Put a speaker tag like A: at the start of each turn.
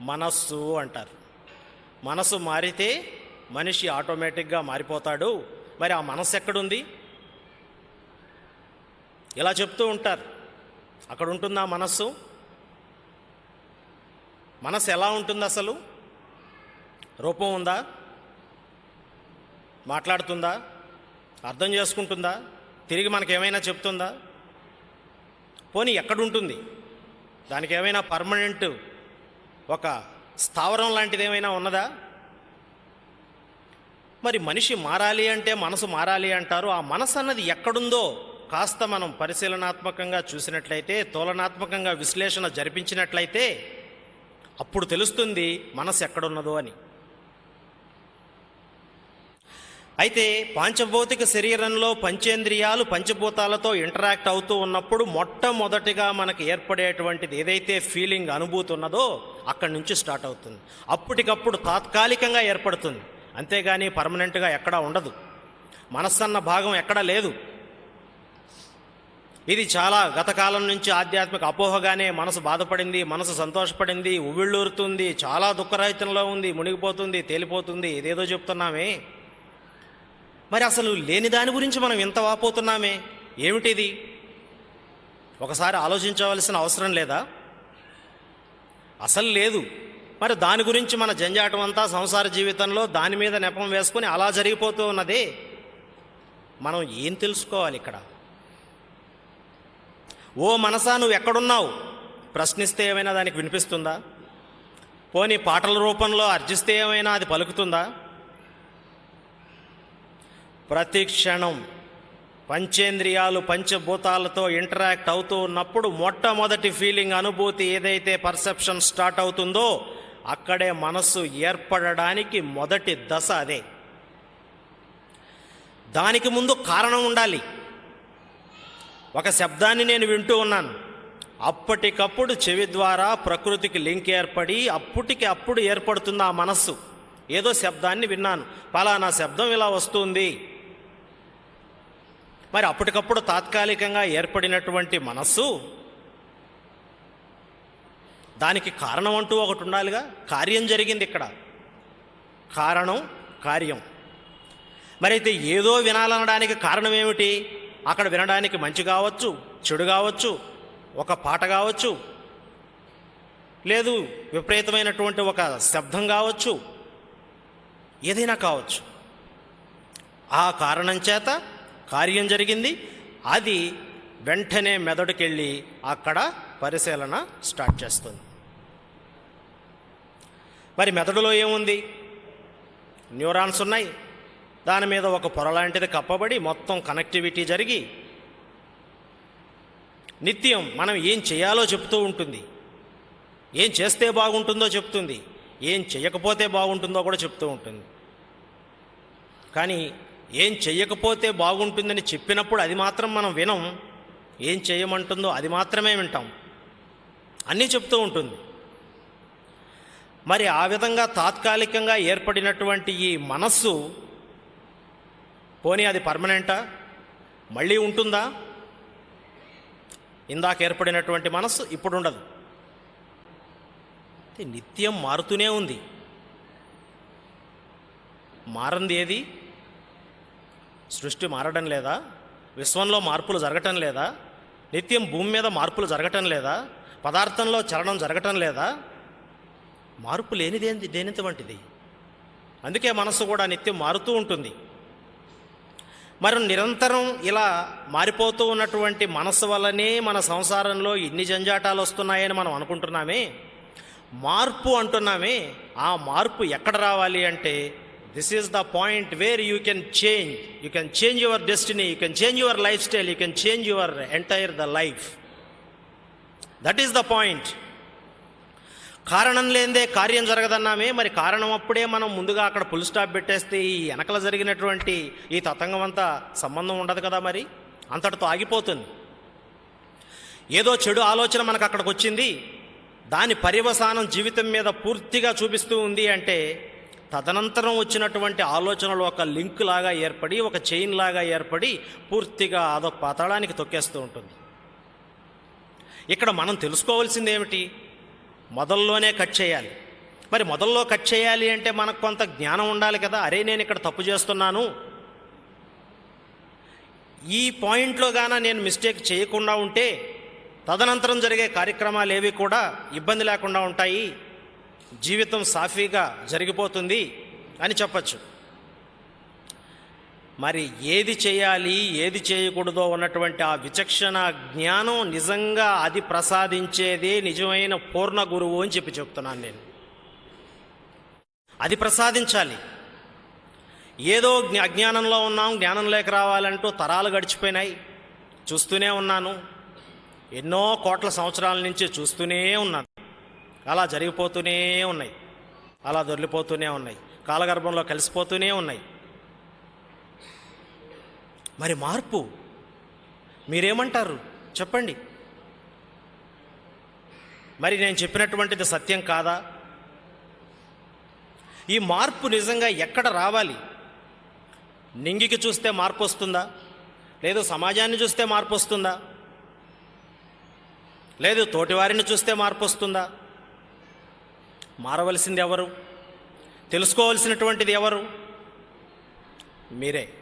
A: మనస్సు అంటారు. మనసు మారితే మనిషి ఆటోమేటిక్గా మారిపోతాడు. మరి ఆ మనస్సు ఎక్కడుంది? ఇలా చెప్తూ ఉంటారు. అక్కడ ఉంటుందా మనస్సు? మనసు ఎలా ఉంటుంది అసలు? రూపం ఉందా? మాట్లాడుతుందా? అర్థం చేసుకుంటుందా? తిరిగి మనకేమైనా చెప్తుందా? పోనీ ఎక్కడుంటుంది? దానికి ఏమైనా పర్మనెంట్ ఒక స్థావరం లాంటిది ఏమైనా ఉన్నదా? మరి మనిషి మారాలి అంటే మనసు మారాలి అంటారు. ఆ మనసు అన్నది ఎక్కడుందో కాస్త మనం పరిశీలనాత్మకంగా చూసినట్లయితే తోలనాత్మకంగా విశ్లేషణ జరిపించినట్లయితే అప్పుడు తెలుస్తుంది మనసు ఎక్కడున్నదో అని. అయితే పాంచభౌతిక శరీరంలో పంచేంద్రియాలు పంచభూతాలతో ఇంటరాక్ట్ అవుతూ ఉన్నప్పుడు మొట్టమొదటిగా మనకు ఏర్పడేటువంటిది ఏదైతే ఫీలింగ్ అనుభూతి ఉన్నదో అక్కడి నుంచి స్టార్ట్ అవుతుంది. అప్పటికప్పుడు తాత్కాలికంగా ఏర్పడుతుంది. అంతేగాని పర్మనెంట్గా ఎక్కడా ఉండదు. మనస్సన్న భాగం ఎక్కడా లేదు. ఇది చాలా గతకాలం నుంచి ఆధ్యాత్మిక అపోహగానే మనసు బాధపడింది మనసు సంతోషపడింది ఉవ్విళ్ళూరుతుంది చాలా దుఃఖరహితంలో ఉంది మునిగిపోతుంది తేలిపోతుంది ఇదేదో చెప్తున్నామే. మరి అసలు లేని దాని గురించి మనం ఇంత వాపోతున్నామే? ఏమిటిది? ఒకసారి ఆలోచించవలసిన అవసరం లేదా? అసలు లేదు. మరి దాని గురించి మన జంజాటం అంతా సంసార జీవితంలో దాని మీద నెపం వేసుకొని అలా జరిగిపోతూ ఉన్నదే. మనం ఏం తెలుసుకోవాలి ఇక్కడ? ఓ మనసా నువ్వు ఎక్కడున్నావు? ప్రశ్నిస్తే ఏమైనా దానికి వినిపిస్తుందా? పోనీ పాటల రూపంలో అర్జిస్తే ఏమైనా అది పలుకుతుందా? ప్రతి క్షణం పంచేంద్రియాలు పంచభూతాలతో ఇంటరాక్ట్ అవుతూ ఉన్నప్పుడు మొట్టమొదటి ఫీలింగ్ అనుభూతి ఏదైతే పర్సెప్షన్ స్టార్ట్ అవుతుందో అక్కడే మనస్సు ఏర్పడడానికి మొదటి దశ అదే. దానికి ముందు కారణం ఉండాలి. ఒక శబ్దాన్ని నేను వింటూ ఉన్నాను. అప్పటికప్పుడు చెవి ద్వారా ప్రకృతికి లింక్ ఏర్పడి అప్పటికి అప్పుడు ఏర్పడుతుంది ఆ మనస్సు. ఏదో శబ్దాన్ని విన్నాను. పలానా శబ్దం ఇలా వస్తుంది. మరి అప్పటికప్పుడు తాత్కాలికంగా ఏర్పడినటువంటి మనస్సు దానికి కారణం అంటూ ఒకటి ఉండాలిగా. కార్యం జరిగింది ఇక్కడ. కారణం కార్యం. మరైతే ఏదో వినాలనడానికి కారణం ఏమిటి? అక్కడ వినడానికి మంచి కావచ్చు చెడు కావచ్చు ఒక పాట కావచ్చు లేదు విపరీతమైనటువంటి ఒక శబ్దం కావచ్చు ఏదైనా కావచ్చు. ఆ కారణం చేత కార్యం జరిగింది. అది వెంటనే మెదడుకెళ్ళి అక్కడ పరిశీలన స్టార్ట్ చేస్తుంది. మరి మెదడులో ఏముంది? న్యూరాన్స్ ఉన్నాయి. దాని మీద ఒక పొర లాంటిది కప్పబడి మొత్తం కనెక్టివిటీ జరిగి నిత్యం మనం ఏం చేయాలో చెప్తూ ఉంటుంది. ఏం చేస్తే బాగుంటుందో చెప్తుంది. ఏం చేయకపోతే బాగుంటుందో కూడా చెప్తూ ఉంటుంది. కానీ ఏం చెయ్యకపోతే బాగుంటుందని చెప్పినప్పుడు అది మాత్రం మనం వినం. ఏం చేయమంటుందో అది మాత్రమే వింటాం. అన్నీ చెప్తూ ఉంటుంది. మరి ఆ విధంగా తాత్కాలికంగా ఏర్పడినటువంటి ఈ మనస్సు పోనీ అది పర్మనెంటా? మళ్ళీ ఉంటుందా? ఇందాక ఏర్పడినటువంటి మనస్సు ఇప్పుడు ఉండదు. నిత్యం మారుతూనే ఉంది. మారంది ఏది? సృష్టి మారడం లేదా? విశ్వంలో మార్పులు జరగటం లేదా? నిత్యం భూమి మీద మార్పులు జరగటం లేదా? పదార్థంలో చలనం జరగటం లేదా? మార్పు లేనిదేంది దేనివంటిది అందుకే మనస్సు కూడా నిత్యం మారుతూ ఉంటుంది. మరి నిరంతరం ఇలా మారిపోతూ ఉన్నటువంటి మనస్సు వల్లనే మన సంసారంలో ఇన్ని జంజాటాలు వస్తున్నాయని మనం అనుకుంటున్నామే? మార్పు అంటున్నామే. ఆ మార్పు ఎక్కడ రావాలి అంటే this is the point where you can change you can change your destiny you can change your lifestyle you can change your entire the life that is the point కారణం లేదే కార్యం జరగదన్నామే. మరి కారణం అప్పుడే మనం ముందుగా అక్కడ ఫుల్ స్టాప్ పెట్టేస్తే ఈ వెనకల జరిగినటువంటి ఈ తతంగం అంతా సంబంధం ఉండదు కదా మరి? అంతటితో ఆగిపోతుంది. ఏదో చెడు ఆలోచన మనకు అక్కడికి వచ్చింది. దాని పర్యవసానం జీవితం మీద పూర్తిగా చూపిస్తూ ఉంది అంటే తదనంతరం వచ్చినటువంటి ఆలోచనలు ఒక లింక్ లాగా ఏర్పడి ఒక చైన్ లాగా ఏర్పడి పూర్తిగా అదొక పాతాళానికి తొక్కేస్తూ ఉంటుంది. ఇక్కడ మనం తెలుసుకోవాల్సింది ఏమిటి? మొదల్లోనే కట్ చేయాలి. మరి మొదల్లో కట్ చేయాలి అంటే మనకు కొంత జ్ఞానం ఉండాలి కదా. అరే నేను ఇక్కడ తప్పు చేస్తున్నాను. ఈ పాయింట్లో గాన నేను మిస్టేక్ చేయకుండా ఉంటే తదనంతరం జరిగే కార్యక్రమాలు ఏవి కూడా ఇబ్బంది లేకుండా ఉంటాయి. జీవితం సాఫీగా జరిగిపోతుంది అని చెప్పచ్చు. మరి ఏది చేయాలి ఏది చేయకూడదో ఉన్నటువంటి ఆ విచక్షణ జ్ఞానం నిజంగా అది ప్రసాదించేదే నిజమైన పూర్ణ గురువు అని చెప్పి చెప్తున్నాను నేను. అది ప్రసాదించాలి. ఏదో జ్ఞా- అజ్ఞానంలో ఉన్నాం జ్ఞానం లేక రావాలంటూ తరాలు గడిచిపోయినాయి. చూస్తూనే ఉన్నాను. ఎన్నో కోట్ల సంవత్సరాల నుంచి చూస్తూనే ఉన్నాను. అలా జరిగిపోతూనే ఉన్నాయి. అలా దొరికిపోతూనే ఉన్నాయి. కాలగర్భంలో కలిసిపోతూనే ఉన్నాయి. మరి మార్పు మీరేమంటారు? చెప్పండి. మరి నేను చెప్పినటువంటిది సత్యం కాదా? ఈ మార్పు నిజంగా ఎక్కడ రావాలి? నింగికి చూస్తే మార్పు వస్తుందా? లేదు సమాజాన్ని చూస్తే మార్పు వస్తుందా? లేదు తోటివారిని చూస్తే మార్పు వస్తుందా? మారవలసింది ఎవరు? తెలుసుకోవలసినటువంటిది ఎవరు? మీరే.